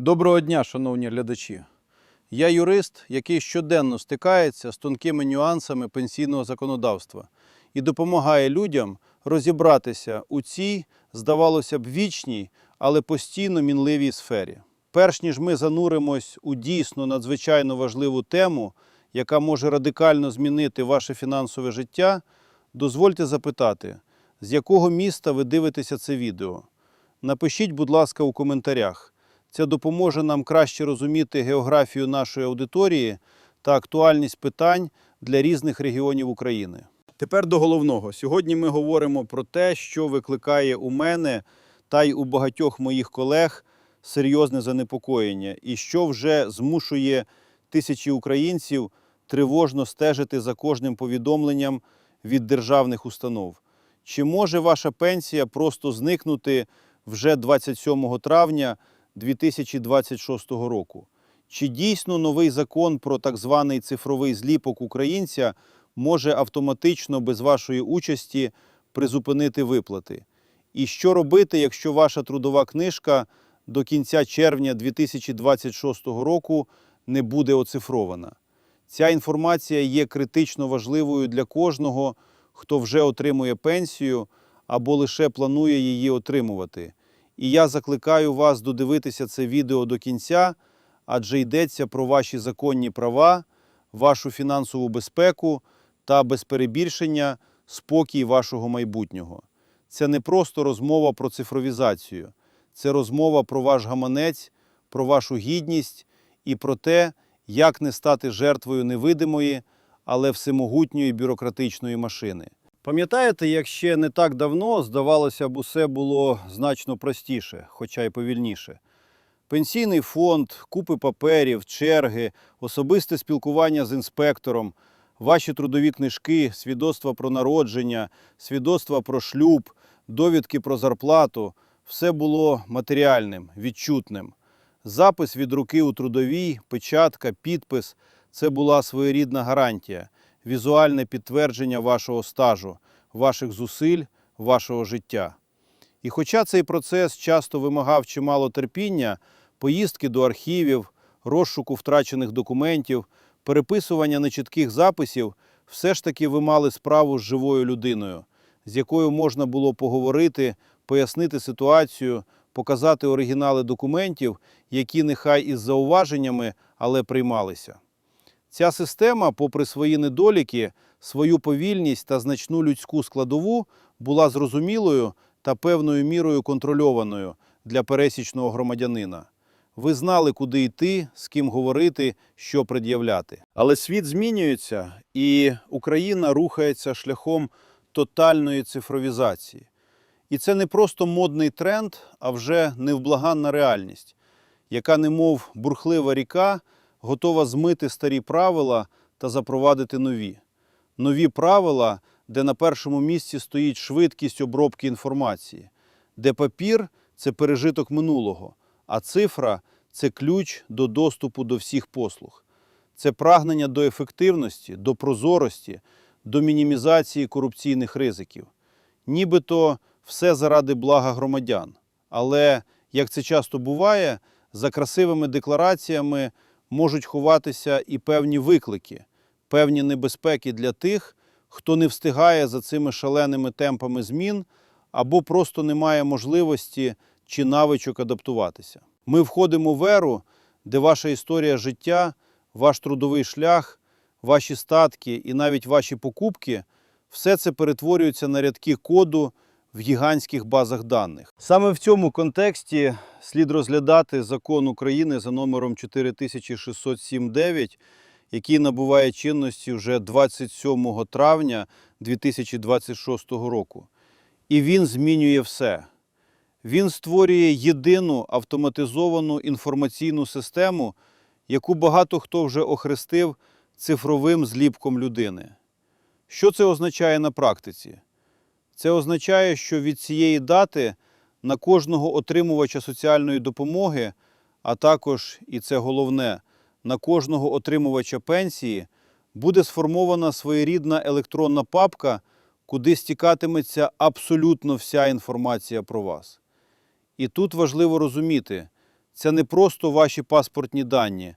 Доброго дня, шановні глядачі. Я юрист, який щоденно стикається з тонкими нюансами пенсійного законодавства і допомагає людям розібратися у цій, здавалося б, вічній, але постійно мінливій сфері. Перш ніж ми зануримось у дійсно надзвичайно важливу тему, яка може радикально змінити ваше фінансове життя, дозвольте запитати, з якого міста ви дивитеся це відео. Напишіть, будь ласка, у коментарях. Це допоможе нам краще розуміти географію нашої аудиторії та актуальність питань для різних регіонів України. Тепер до головного. Сьогодні ми говоримо про те, що викликає у мене та й у багатьох моїх колег серйозне занепокоєння, і що вже змушує тисячі українців тривожно стежити за кожним повідомленням від державних установ. Чи може ваша пенсія просто зникнути вже 27 травня 2026 року? Чи дійсно новий закон про так званий цифровий зліпок українця може автоматично без вашої участі призупинити виплати? І що робити, якщо ваша трудова книжка до кінця червня 2026 року не буде оцифрована? Ця інформація є критично важливою для кожного, хто вже отримує пенсію або лише планує її отримувати. І я закликаю вас додивитися це відео до кінця, адже йдеться про ваші законні права, вашу фінансову безпеку та без перебільшення спокій вашого майбутнього. Це не просто розмова про цифровізацію, це розмова про ваш гаманець, про вашу гідність і про те, як не стати жертвою невидимої, але всемогутньої бюрократичної машини. Пам'ятаєте, як ще не так давно, здавалося б, усе було значно простіше, хоча й повільніше. Пенсійний фонд, купи паперів, черги, особисте спілкування з інспектором, ваші трудові книжки, свідоцтва про народження, свідоцтва про шлюб, довідки про зарплату все було матеріальним, відчутним. Запис від руки у трудовій, печатка, підпис це була своєрідна гарантія, візуальне підтвердження вашого стажу, ваших зусиль, вашого життя. І хоча цей процес часто вимагав чимало терпіння, поїздки до архівів, розшуку втрачених документів, переписування нечітких записів, все ж таки ви мали справу з живою людиною, з якою можна було поговорити, пояснити ситуацію, показати оригінали документів, які нехай із зауваженнями, але приймалися. Ця система, попри свої недоліки, свою повільність та значну людську складову, була зрозумілою та певною мірою контрольованою для пересічного громадянина. Ви знали, куди йти, з ким говорити, що пред'являти. Але світ змінюється, і Україна рухається шляхом тотальної цифровізації. І це не просто модний тренд, а вже невблаганна реальність, яка, немов бурхлива ріка, готова змити старі правила та запровадити нові. Нові правила, де на першому місці стоїть швидкість обробки інформації, де папір це пережиток минулого, а цифра це ключ до доступу до всіх послуг. Це прагнення до ефективності, до прозорості, до мінімізації корупційних ризиків. Нібито все заради блага громадян. Але, як це часто буває, за красивими деклараціями можуть ховатися і певні виклики, певні небезпеки для тих, хто не встигає за цими шаленими темпами змін або просто не має можливості чи навичок адаптуватися. Ми входимо в еру, де ваша історія життя, ваш трудовий шлях, ваші статки і навіть ваші покупки все це перетворюється на рядки коду в гігантських базах даних. Саме в цьому контексті слід розглядати закон України за номером 4607.9, який набуває чинності вже 27 травня 2026 року. І він змінює все. Він створює єдину автоматизовану інформаційну систему, яку багато хто вже охрестив цифровим зліпком людини. Що це означає на практиці? Це означає, що від цієї дати на кожного отримувача соціальної допомоги, а також, і це головне, на кожного отримувача пенсії буде сформована своєрідна електронна папка, куди стікатиметься абсолютно вся інформація про вас. І тут важливо розуміти, це не просто ваші паспортні дані,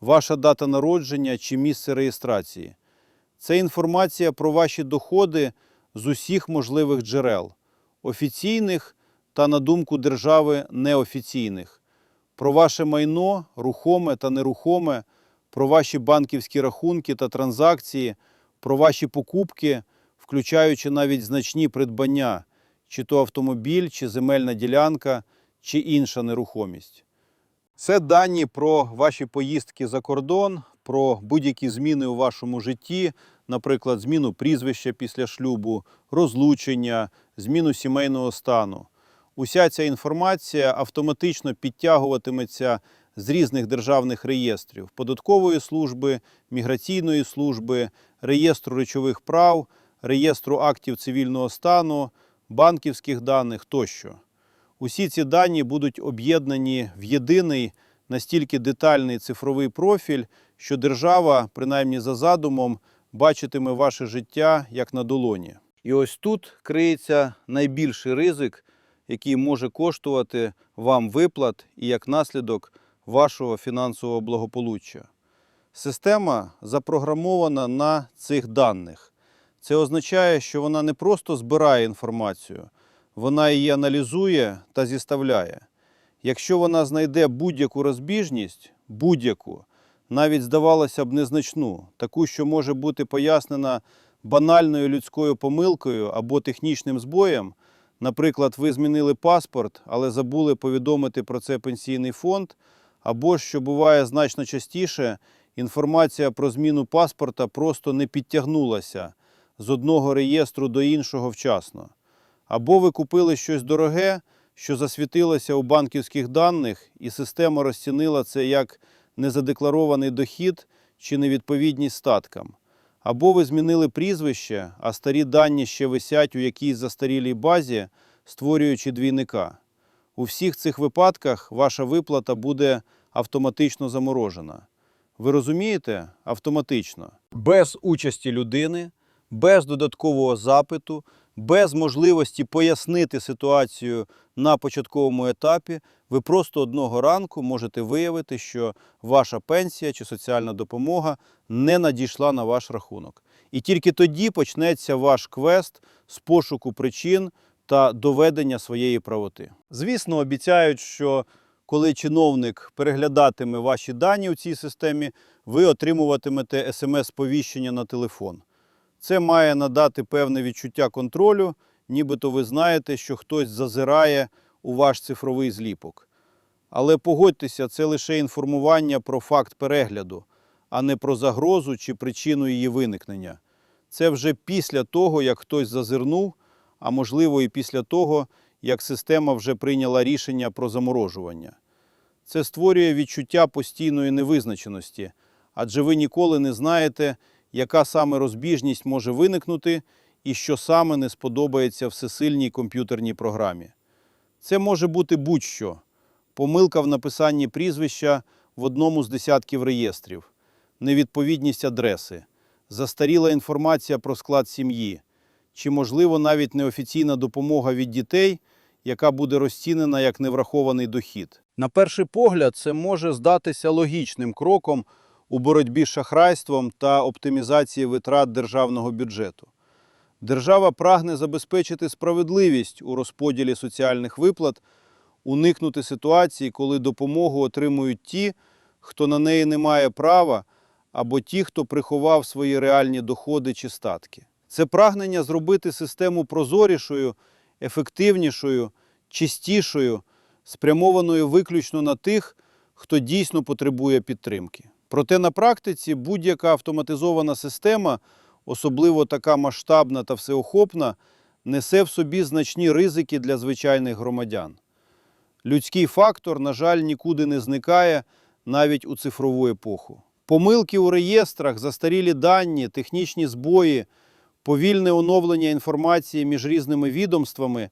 ваша дата народження чи місце реєстрації. Це інформація про ваші доходи з усіх можливих джерел офіційних та, на думку держави, неофіційних, про ваше майно, рухоме та нерухоме, про ваші банківські рахунки та транзакції, про ваші покупки, включаючи навіть значні придбання, чи то автомобіль, чи земельна ділянка, чи інша нерухомість. Це дані про ваші поїздки за кордон, про будь-які зміни у вашому житті, наприклад, зміну прізвища після шлюбу, розлучення, зміну сімейного стану. Уся ця інформація автоматично підтягуватиметься з різних державних реєстрів податкової служби, міграційної служби, реєстру речових прав, реєстру актів цивільного стану, банківських даних тощо. Усі ці дані будуть об'єднані в єдиний настільки детальний цифровий профіль, що держава, принаймні за задумом, бачитиме ваше життя як на долоні. І ось тут криється найбільший ризик, який може коштувати вам виплат і як наслідок вашого фінансового благополуччя. Система запрограмована на цих даних. Це означає, що вона не просто збирає інформацію, вона її аналізує та зіставляє. Якщо вона знайде будь-яку розбіжність, будь-яку, навіть здавалося б незначну, таку, що може бути пояснена банальною людською помилкою або технічним збоєм, наприклад, ви змінили паспорт, але забули повідомити про це пенсійний фонд, або, що буває значно частіше, інформація про зміну паспорта просто не підтягнулася з одного реєстру до іншого вчасно. Або ви купили щось дороге, що засвітилося у банківських даних, і система розцінила це як незадекларований дохід чи невідповідність статкам. Або ви змінили прізвище, а старі дані ще висять у якійсь застарілій базі, створюючи двійника. У всіх цих випадках ваша виплата буде автоматично заморожена. Ви розумієте? Автоматично. Без участі людини, без додаткового запиту, без можливості пояснити ситуацію на початковому етапі, ви просто одного ранку можете виявити, що ваша пенсія чи соціальна допомога не надійшла на ваш рахунок. І тільки тоді почнеться ваш квест з пошуку причин та доведення своєї правоти. Звісно, обіцяють, що коли чиновник переглядатиме ваші дані у цій системі, ви отримуватимете смс-повіщення на телефон. Це має надати певне відчуття контролю, нібито ви знаєте, що хтось зазирає у ваш цифровий зліпок. Але погодьтеся, це лише інформування про факт перегляду, а не про загрозу чи причину її виникнення. Це вже після того, як хтось зазирнув, а можливо і після того, як система вже прийняла рішення про заморожування. Це створює відчуття постійної невизначеності, адже ви ніколи не знаєте, яка саме розбіжність може виникнути і що саме не сподобається всесильній комп'ютерній програмі. Це може бути будь-що: помилка в написанні прізвища в одному з десятків реєстрів, невідповідність адреси, застаріла інформація про склад сім'ї, чи, можливо, навіть неофіційна допомога від дітей, яка буде розцінена як неврахований дохід. На перший погляд, це може здатися логічним кроком у боротьбі з шахрайством та оптимізації витрат державного бюджету. Держава прагне забезпечити справедливість у розподілі соціальних виплат, уникнути ситуації, коли допомогу отримують ті, хто на неї не має права, або ті, хто приховав свої реальні доходи чи статки. Це прагнення зробити систему прозорішою, ефективнішою, чистішою, спрямованою виключно на тих, хто дійсно потребує підтримки. Проте на практиці будь-яка автоматизована система, особливо така масштабна та всеохопна, несе в собі значні ризики для звичайних громадян. Людський фактор, на жаль, нікуди не зникає навіть у цифрову епоху. Помилки у реєстрах, застарілі дані, технічні збої, повільне оновлення інформації між різними відомствами,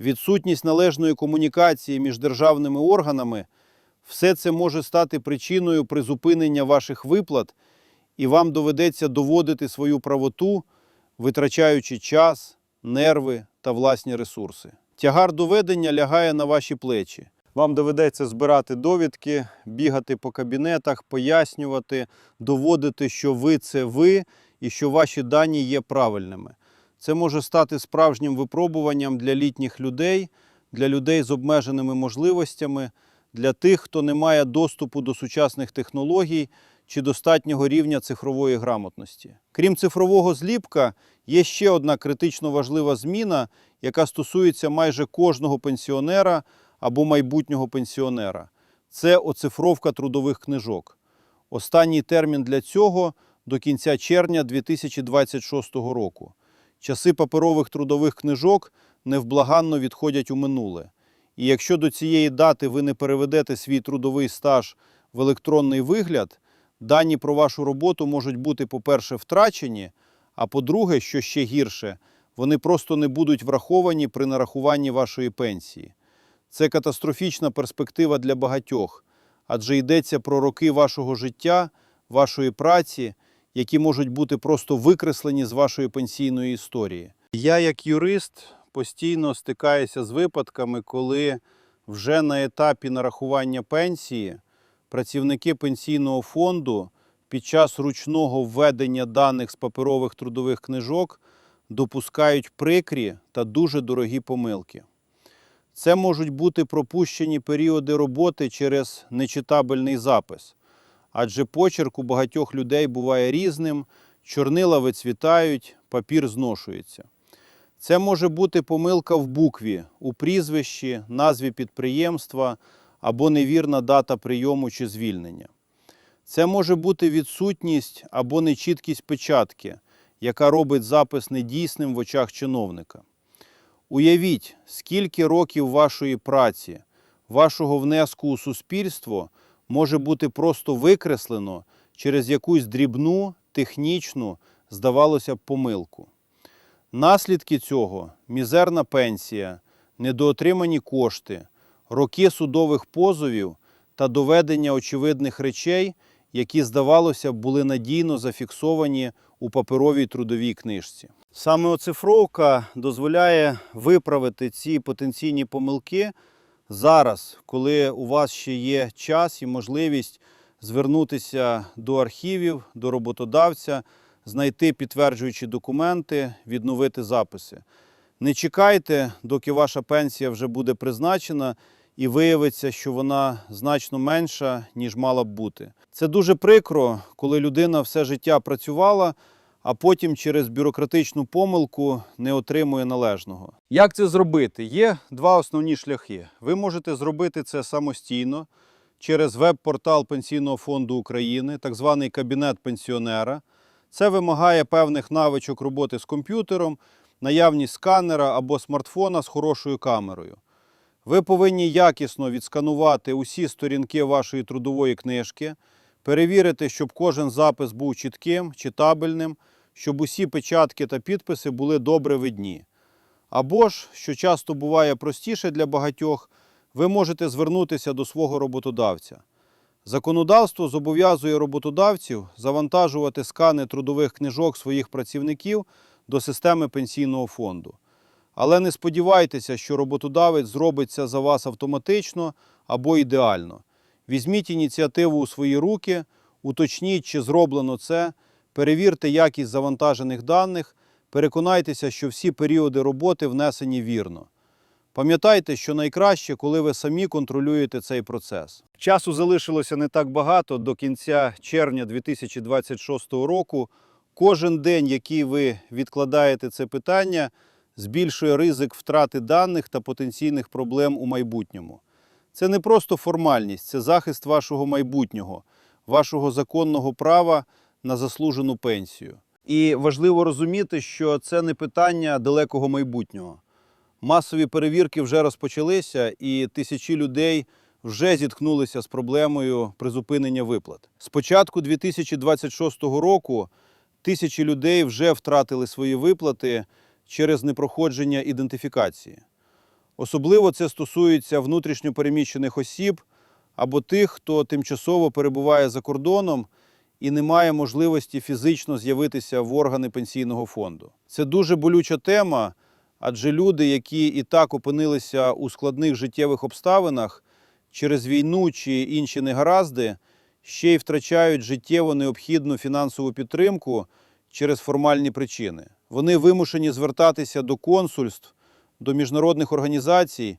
відсутність належної комунікації між державними органами все це може стати причиною призупинення ваших виплат, і вам доведеться доводити свою правоту, витрачаючи час, нерви та власні ресурси. Тягар доведення лягає на ваші плечі. Вам доведеться збирати довідки, бігати по кабінетах, пояснювати, доводити, що ви це ви і що ваші дані є правильними. Це може стати справжнім випробуванням для літніх людей, для людей з обмеженими можливостями, для тих, хто не має доступу до сучасних технологій чи достатнього рівня цифрової грамотності. Крім цифрового зліпка, є ще одна критично важлива зміна, яка стосується майже кожного пенсіонера або майбутнього пенсіонера. Це оцифровка трудових книжок. Останній термін для цього до кінця червня 2026 року. Часи паперових трудових книжок невблаганно відходять у минуле. І якщо до цієї дати ви не переведете свій трудовий стаж в електронний вигляд, дані про вашу роботу можуть бути, по-перше, втрачені, а по-друге, що ще гірше, вони просто не будуть враховані при нарахуванні вашої пенсії. Це катастрофічна перспектива для багатьох, адже йдеться про роки вашого життя, вашої праці, які можуть бути просто викреслені з вашої пенсійної історії. Я, як юрист, постійно стикаюся з випадками, коли вже на етапі нарахування пенсії працівники пенсійного фонду під час ручного введення даних з паперових трудових книжок допускають прикрі та дуже дорогі помилки. Це можуть бути пропущені періоди роботи через нечитабельний запис, адже почерк у багатьох людей буває різним, чорнила вицвітають, папір зношується. Це може бути помилка в букві, у прізвищі, назві підприємства або невірна дата прийому чи звільнення. Це може бути відсутність або нечіткість печатки, яка робить запис недійсним в очах чиновника. Уявіть, скільки років вашої праці, вашого внеску у суспільство може бути просто викреслено через якусь дрібну, технічну, здавалося б, помилку. Наслідки цього мізерна пенсія, недоотримані кошти, роки судових позовів та доведення очевидних речей, які, здавалося були надійно зафіксовані у паперовій трудовій книжці. Саме оцифровка дозволяє виправити ці потенційні помилки зараз, коли у вас ще є час і можливість звернутися до архівів, до роботодавця, знайти підтверджуючі документи, відновити записи. Не чекайте, доки ваша пенсія вже буде призначена, і виявиться, що вона значно менша, ніж мала б бути. Це дуже прикро, коли людина все життя працювала, а потім через бюрократичну помилку не отримує належного. Як це зробити? Є два основні шляхи. Ви можете зробити це самостійно через веб-портал Пенсійного фонду України, так званий кабінет пенсіонера. Це вимагає певних навичок роботи з комп'ютером, наявність сканера або смартфона з хорошою камерою. Ви повинні якісно відсканувати усі сторінки вашої трудової книжки, перевірити, щоб кожен запис був чітким, читабельним, щоб усі печатки та підписи були добре видні. Або ж, що часто буває простіше для багатьох, ви можете звернутися до свого роботодавця. Законодавство зобов'язує роботодавців завантажувати скани трудових книжок своїх працівників до системи пенсійного фонду. Але не сподівайтеся, що роботодавець зробить це за вас автоматично або ідеально. Візьміть ініціативу у свої руки, уточніть, чи зроблено це, перевірте якість завантажених даних, переконайтеся, що всі періоди роботи внесені вірно. Пам'ятайте, що найкраще, коли ви самі контролюєте цей процес. Часу залишилося не так багато до кінця червня 2026 року. Кожен день, який ви відкладаєте це питання, збільшує ризик втрати даних та потенційних проблем у майбутньому. Це не просто формальність, це захист вашого майбутнього, вашого законного права на заслужену пенсію. І важливо розуміти, що це не питання далекого майбутнього. Масові перевірки вже розпочалися, і тисячі людей вже зіткнулися з проблемою призупинення виплат. З початку 2026 року тисячі людей вже втратили свої виплати через непроходження ідентифікації. Особливо це стосується внутрішньопереміщених осіб або тих, хто тимчасово перебуває за кордоном і не має можливості фізично з'явитися в органи пенсійного фонду. Це дуже болюча тема, адже люди, які і так опинилися у складних життєвих обставинах, через війну чи інші негаразди ще й втрачають життєво необхідну фінансову підтримку через формальні причини. Вони вимушені звертатися до консульств, до міжнародних організацій,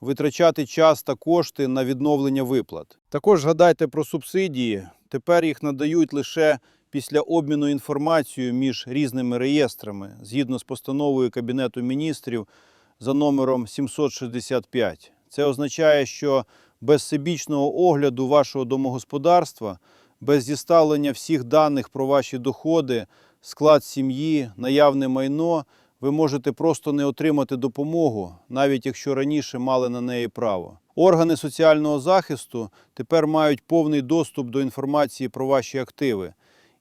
витрачати час та кошти на відновлення виплат. Також згадайте про субсидії. Тепер їх надають лише після обміну інформацією між різними реєстрами згідно з постановою Кабінету міністрів за номером 765. Це означає, що без всебічного огляду вашого домогосподарства, без зіставлення всіх даних про ваші доходи, склад сім'ї, наявне майно, ви можете просто не отримати допомогу, навіть якщо раніше мали на неї право. Органи соціального захисту тепер мають повний доступ до інформації про ваші активи,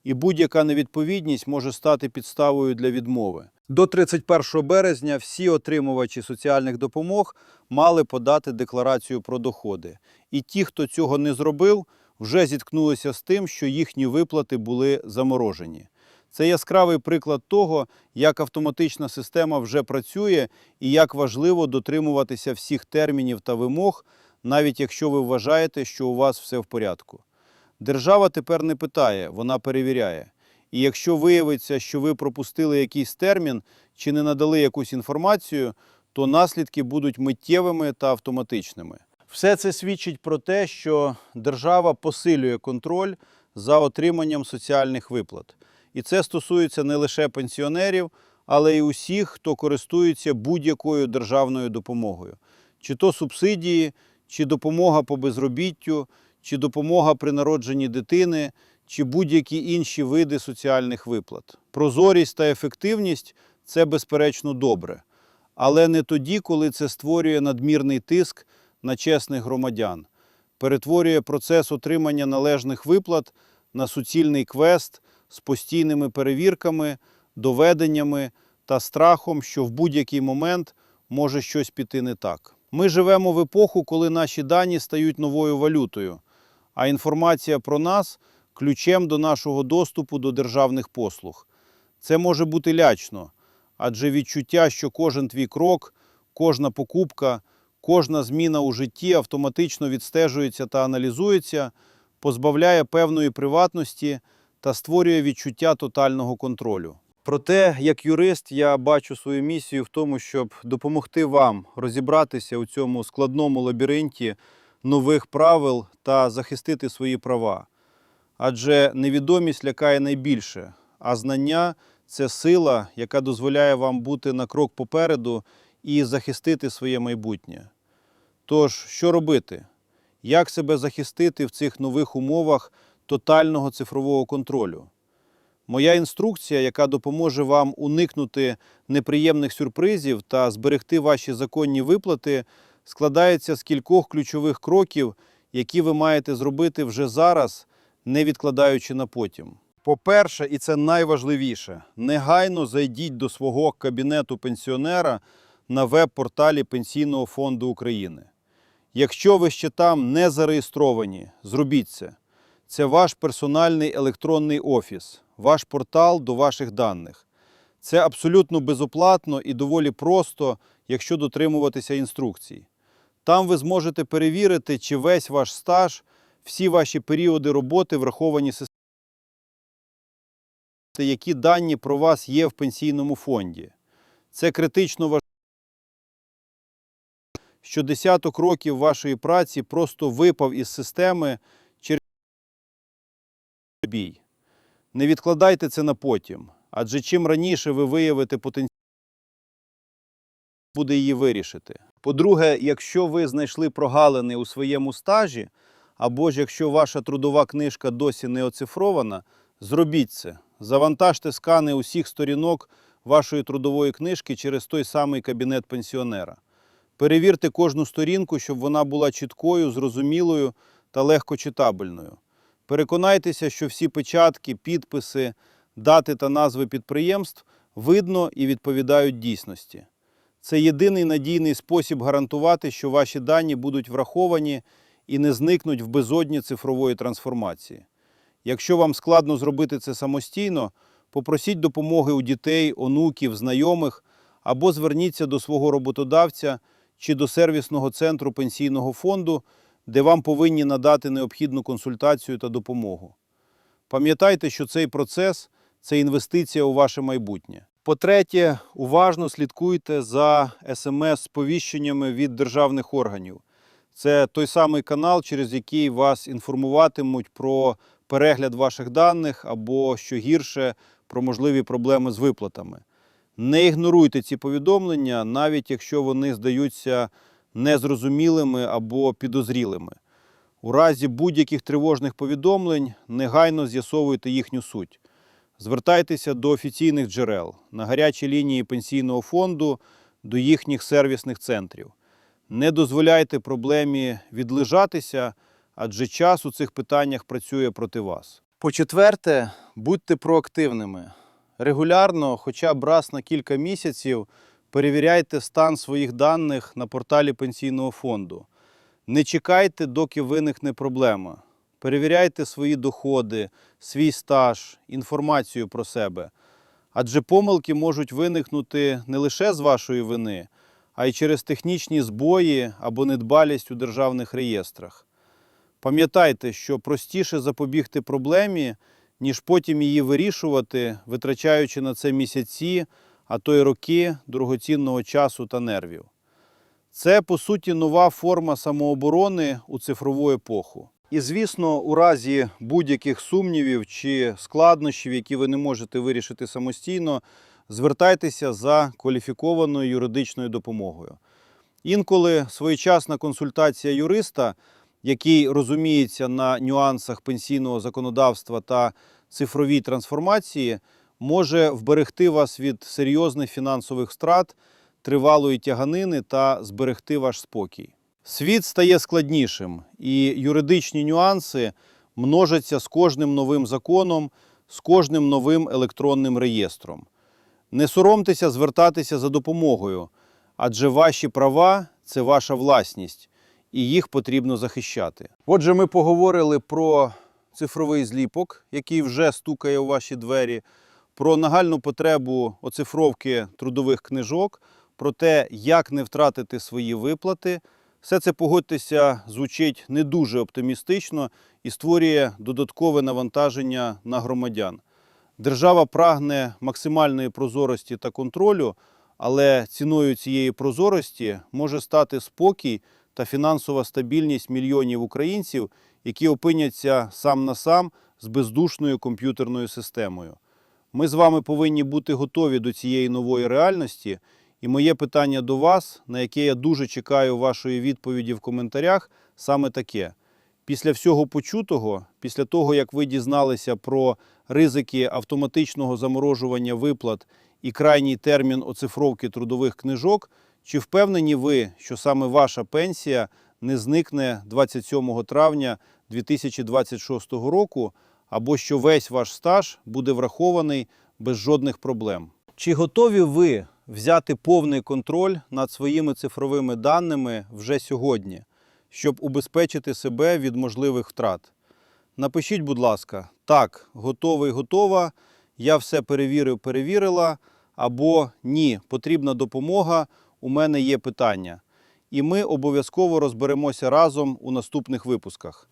і будь-яка невідповідність може стати підставою для відмови. До 31 березня всі отримувачі соціальних допомог мали подати декларацію про доходи. І ті, хто цього не зробив, вже зіткнулися з тим, що їхні виплати були заморожені. Це яскравий приклад того, як автоматична система вже працює і як важливо дотримуватися всіх термінів та вимог, навіть якщо ви вважаєте, що у вас все в порядку. Держава тепер не питає, вона перевіряє. І якщо виявиться, що ви пропустили якийсь термін чи не надали якусь інформацію, то наслідки будуть миттєвими та автоматичними. Все це свідчить про те, що держава посилює контроль за отриманням соціальних виплат. І це стосується не лише пенсіонерів, але й усіх, хто користується будь-якою державною допомогою, чи то субсидії, чи допомога по безробіттю, чи допомога при народженні дитини, чи будь-які інші види соціальних виплат. Прозорість та ефективність це безперечно добре, але не тоді, коли це створює надмірний тиск на чесних громадян, перетворює процес отримання належних виплат на суцільний квест з постійними перевірками, доведеннями та страхом, що в будь-який момент може щось піти не так. Ми живемо в епоху, коли наші дані стають новою валютою, а інформація про нас ключем до нашого доступу до державних послуг. Це може бути лячно, адже відчуття, що кожен твій крок, кожна покупка, кожна зміна у житті автоматично відстежується та аналізується, позбавляє певної приватності та створює відчуття тотального контролю. Проте, як юрист, я бачу свою місію в тому, щоб допомогти вам розібратися у цьому складному лабіринті нових правил та захистити свої права. Адже невідомість лякає найбільше, а знання це сила, яка дозволяє вам бути на крок попереду і захистити своє майбутнє. Тож, що робити? Як себе захистити в цих нових умовах тотального цифрового контролю? Моя інструкція, яка допоможе вам уникнути неприємних сюрпризів та зберегти ваші законні виплати, складається з кількох ключових кроків, які ви маєте зробити вже зараз, не відкладаючи на потім. По-перше, і це найважливіше, негайно зайдіть до свого кабінету пенсіонера на веб-порталі Пенсійного фонду України. Якщо ви ще там не зареєстровані, зробіть це. Це ваш персональний електронний офіс, ваш портал до ваших даних. Це абсолютно безоплатно і доволі просто, якщо дотримуватися інструкцій. Там ви зможете перевірити, чи весь ваш стаж, всі ваші періоди роботи враховані системою, які дані про вас є в пенсійному фонді. Це критично важливо, що десяток років вашої праці просто випав із системи через бій. Не відкладайте це на потім, адже чим раніше ви виявите потенціал, буде її вирішити. По-друге, якщо ви знайшли прогалини у своєму стажі, або ж якщо ваша трудова книжка досі не оцифрована, зробіть це. Завантажте скани усіх сторінок вашої трудової книжки через той самий кабінет пенсіонера. Перевірте кожну сторінку, щоб вона була чіткою, зрозумілою та легкочитабельною. Переконайтеся, що всі печатки, підписи, дати та назви підприємств видно і відповідають дійсності. Це єдиний надійний спосіб гарантувати, що ваші дані будуть враховані і не зникнуть в безодні цифрової трансформації. Якщо вам складно зробити це самостійно, попросіть допомоги у дітей, онуків, знайомих або зверніться до свого роботодавця чи до сервісного центру пенсійного фонду, де вам повинні надати необхідну консультацію та допомогу. Пам'ятайте, що цей процес це інвестиція у ваше майбутнє. По-третє, уважно слідкуйте за смс-сповіщеннями від державних органів. Це той самий канал, через який вас інформуватимуть про перегляд ваших даних або, що гірше, про можливі проблеми з виплатами. Не ігноруйте ці повідомлення, навіть якщо вони здаються незрозумілими або підозрілими. У разі будь-яких тривожних повідомлень негайно з'ясовуйте їхню суть. Звертайтеся до офіційних джерел на гарячі лінії пенсійного фонду, до їхніх сервісних центрів. Не дозволяйте проблемі відлежатися, адже час у цих питаннях працює проти вас. По-четверте, будьте проактивними. Регулярно, хоча б раз на кілька місяців, перевіряйте стан своїх даних на порталі пенсійного фонду. Не чекайте, доки виникне проблема. Перевіряйте свої доходи, свій стаж, інформацію про себе. Адже помилки можуть виникнути не лише з вашої вини, а й через технічні збої або недбалість у державних реєстрах. Пам'ятайте, що простіше запобігти проблемі, ніж потім її вирішувати, витрачаючи на це місяці, а то й роки дорогоцінного часу та нервів. Це, по суті, нова форма самооборони у цифрову епоху. І, звісно, у разі будь-яких сумнівів чи складнощів, які ви не можете вирішити самостійно, звертайтеся за кваліфікованою юридичною допомогою. Інколи своєчасна консультація юриста, який розуміється на нюансах пенсійного законодавства та цифровій трансформації, може вберегти вас від серйозних фінансових втрат, тривалої тяганини та зберегти ваш спокій. Світ стає складнішим, і юридичні нюанси множаться з кожним новим законом, з кожним новим електронним реєстром. Не соромтеся звертатися за допомогою, адже ваші права це ваша власність, і їх потрібно захищати. Отже, ми поговорили про цифровий зліпок, який вже стукає у ваші двері, про нагальну потребу оцифровки трудових книжок, про те, як не втратити свої виплати. Все це, погодьтеся, звучить не дуже оптимістично і створює додаткове навантаження на громадян. Держава прагне максимальної прозорості та контролю, але ціною цієї прозорості може стати спокій та фінансова стабільність мільйонів українців, які опиняться сам на сам з бездушною комп'ютерною системою. Ми з вами повинні бути готові до цієї нової реальності. І моє питання до вас, на яке я дуже чекаю вашої відповіді в коментарях, саме таке. Після всього почутого, після того, як ви дізналися про ризики автоматичного заморожування виплат і крайній термін оцифровки трудових книжок, чи впевнені ви, що саме ваша пенсія не зникне 27 травня 2026 року, або що весь ваш стаж буде врахований без жодних проблем? Чи готові ви взяти повний контроль над своїми цифровими даними вже сьогодні, щоб убезпечити себе від можливих втрат? Напишіть, будь ласка, так, готовий, готова, я все перевірив, перевірила, або ні, потрібна допомога, у мене є питання. І ми обов'язково розберемося разом у наступних випусках.